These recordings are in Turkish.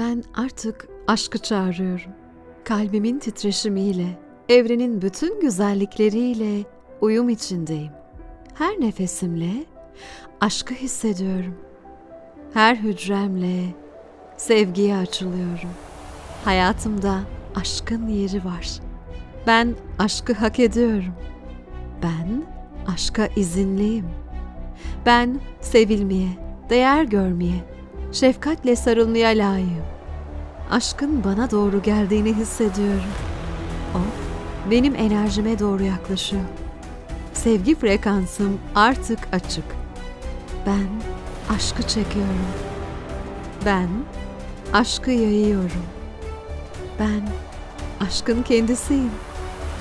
Ben artık aşkı çağırıyorum. Kalbimin titreşimiyle, evrenin bütün güzellikleriyle uyum içindeyim. Her nefesimle aşkı hissediyorum. Her hücremle sevgiye açılıyorum. Hayatımda aşkın yeri var. Ben aşkı hak ediyorum. Ben aşka izinliyim. Ben sevilmeye, değer görmeye, şefkatle sarılmaya layığım. Aşkın bana doğru geldiğini hissediyorum. O benim enerjime doğru yaklaşıyor. Sevgi frekansım artık açık. Ben aşkı çekiyorum. Ben aşkı yayıyorum. Ben aşkın kendisiyim.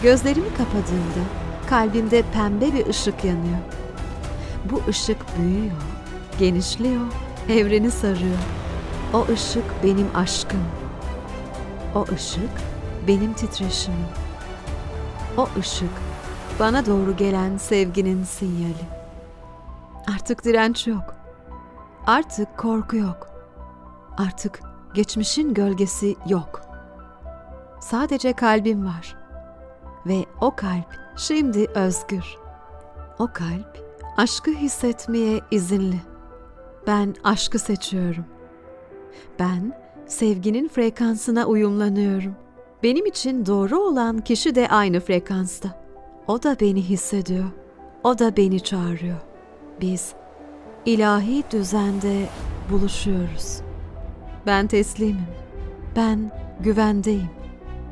Gözlerimi kapadığımda kalbimde pembe bir ışık yanıyor. Bu ışık büyüyor, genişliyor, evreni sarıyor. O ışık benim aşkım. O ışık benim titreşimim. O ışık bana doğru gelen sevginin sinyali. Artık direnç yok. Artık korku yok. Artık geçmişin gölgesi yok. Sadece kalbim var. Ve o kalp şimdi özgür. O kalp aşkı hissetmeye izinli. Ben aşkı seçiyorum. Ben sevginin frekansına uyumlanıyorum. Benim için doğru olan kişi de aynı frekansta. O da beni hissediyor. O da beni çağırıyor. Biz ilahi düzende buluşuyoruz. Ben teslimim. Ben güvendeyim.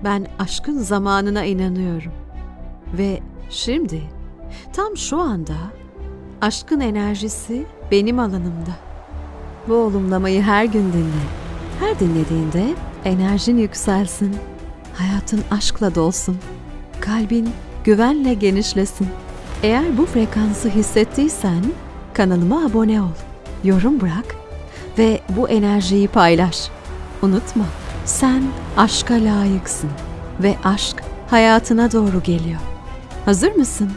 Ben aşkın zamanına inanıyorum. Ve şimdi tam şu anda aşkın enerjisi benim alanımda. Bu olumlamayı her gün dinle. Her dinlediğinde enerjin yükselsin. Hayatın aşkla dolsun. Kalbin güvenle genişlesin. Eğer bu frekansı hissettiysen kanalıma abone ol. Yorum bırak ve bu enerjiyi paylaş. Unutma, sen aşka layıksın ve aşk hayatına doğru geliyor. Hazır mısın?